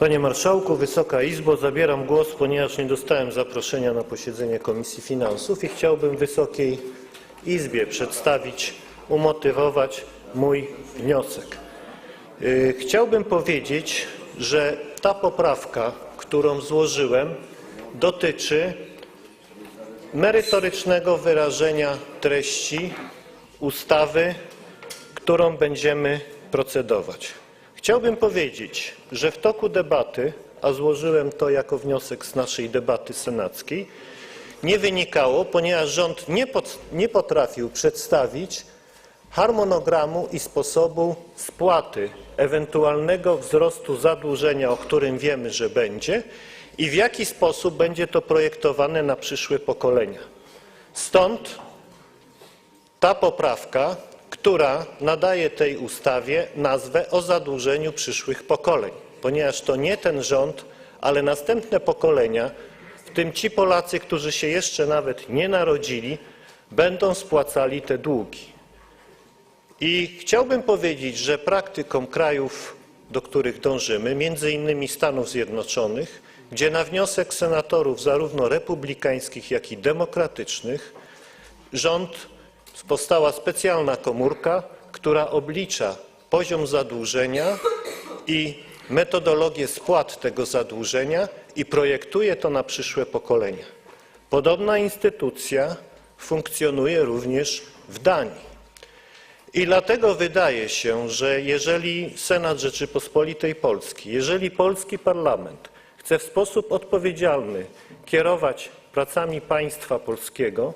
Panie Marszałku, Wysoka Izbo, zabieram głos, ponieważ nie dostałem zaproszenia na posiedzenie Komisji Finansów i chciałbym Wysokiej Izbie przedstawić, umotywować mój wniosek. Yy, Chciałbym powiedzieć, że ta poprawka, którą złożyłem, dotyczy merytorycznego wyrażenia treści ustawy, którą będziemy procedować. Chciałbym powiedzieć, że w toku debaty, a złożyłem to jako wniosek z naszej debaty senackiej, nie wynikało, ponieważ rząd nie, nie potrafił przedstawić harmonogramu i sposobu spłaty ewentualnego wzrostu zadłużenia, o którym wiemy, że będzie i w jaki sposób będzie to projektowane na przyszłe pokolenia. Stąd ta poprawka, która nadaje tej ustawie nazwę o zadłużeniu przyszłych pokoleń, ponieważ to nie ten rząd, ale następne pokolenia, w tym ci Polacy, którzy się jeszcze nawet nie narodzili, będą spłacali te długi. I chciałbym powiedzieć, że praktyką krajów, do których dążymy, między innymi Stanów Zjednoczonych, gdzie na wniosek senatorów zarówno republikańskich, jak i demokratycznych rząd powstała specjalna komórka, która oblicza poziom zadłużenia i metodologię spłat tego zadłużenia i projektuje to na przyszłe pokolenia. Podobna instytucja funkcjonuje również w Danii. I dlatego wydaje się, że jeżeli Senat Rzeczypospolitej Polskiej, jeżeli polski parlament chce w sposób odpowiedzialny kierować pracami państwa polskiego,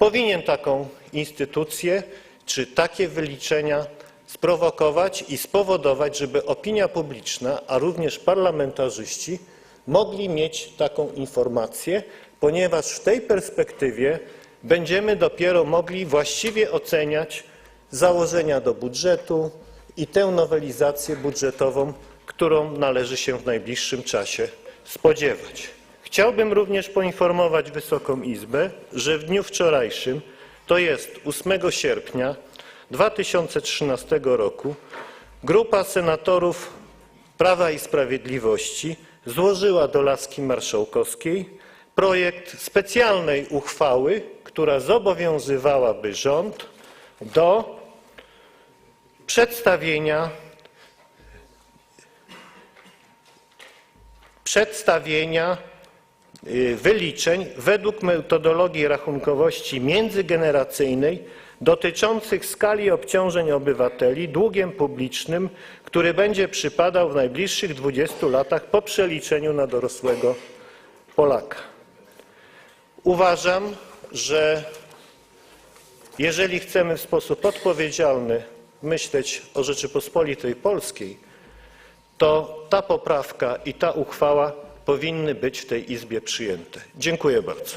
powinien taką instytucję czy takie wyliczenia sprowokować i spowodować, żeby opinia publiczna, a również parlamentarzyści mogli mieć taką informację, ponieważ w tej perspektywie będziemy dopiero mogli właściwie oceniać założenia do budżetu i tę nowelizację budżetową, którą należy się w najbliższym czasie spodziewać. Chciałbym również poinformować Wysoką Izbę, że w dniu wczorajszym, to jest 8 sierpnia 2013 roku, grupa senatorów Prawa i Sprawiedliwości złożyła do laski marszałkowskiej projekt specjalnej uchwały, która zobowiązywałaby rząd do przedstawienia przedstawienia wyliczeń według metodologii rachunkowości międzygeneracyjnej dotyczących skali obciążeń obywateli długiem publicznym, który będzie przypadał w najbliższych 20 latach po przeliczeniu na dorosłego Polaka. Uważam, że jeżeli chcemy w sposób odpowiedzialny myśleć o Rzeczypospolitej Polskiej, to ta poprawka i ta uchwała powinny być w tej Izbie przyjęte. Dziękuję bardzo.